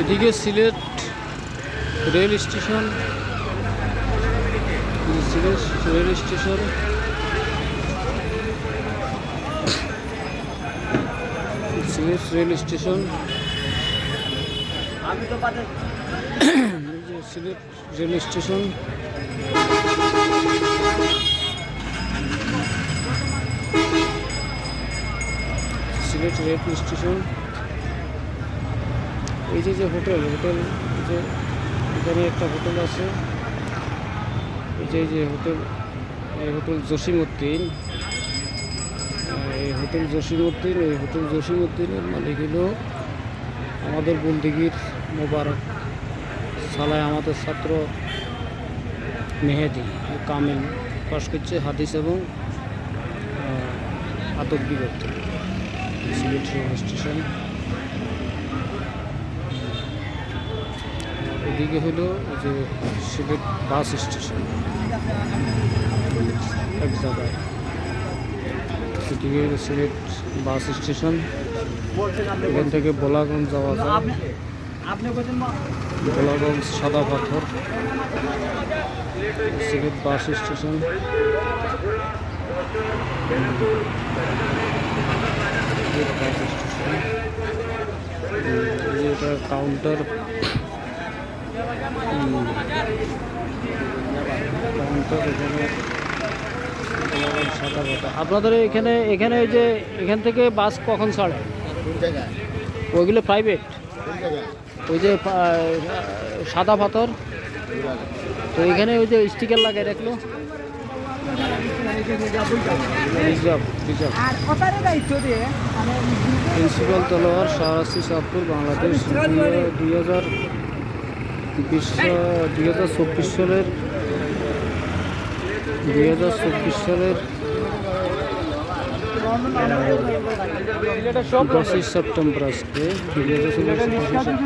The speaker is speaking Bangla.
এদিকে Sylhet rail station rail station. Sylhet rail station. Sylhet rail station. Sylhet rail station. এই যে যে হোটেল হোটেল যে এখানে একটা হোটেল আছে। এই যে যে হোটেল এই হোটেল জসিমউদ্দিন। আহ, এই হোটেল জসিমউদ্দিন এই হোটেল জসিমউদ্দিনের মালিক হলো আমাদের বন্দিগির মোবারক সালায় আমাদের ছাত্র মেহেদি কামিল। পাশ করছে হাদিস এবং আদব বিগত সিলেট স্টেশন। এদিকে হলো যে সিলেট বাস স্টেশন। এক জায়গায়। এদিকে সিলেট বাস স্টেশন। এখান থেকে বোলাগঞ্জ যাওয়া যায়। Bolaganj Sada Pathor. Sylhet bus station. Counter counter এখানে সাদা পাতা আপনাদের এখানে এখানে এই যে এখান থেকে বাস কখন ছাড়ে? ওইগুলো প্রাইভেট ওই যে সাদা পাথর? তো এখানে ওই যে স্টিকার লাগাই রাখল? দিয়ে মানে প্রিন্সিপাল তলোয়ার শাহরাসি শাহপুর বাংলাদেশ দুই হাজার বিশ দুই হাজার চব্বিশ সালের দুই হাজার চব্বিশ সালের দশই সেপ্টেম্বর। আজকে দুই হাজার চব্বিশ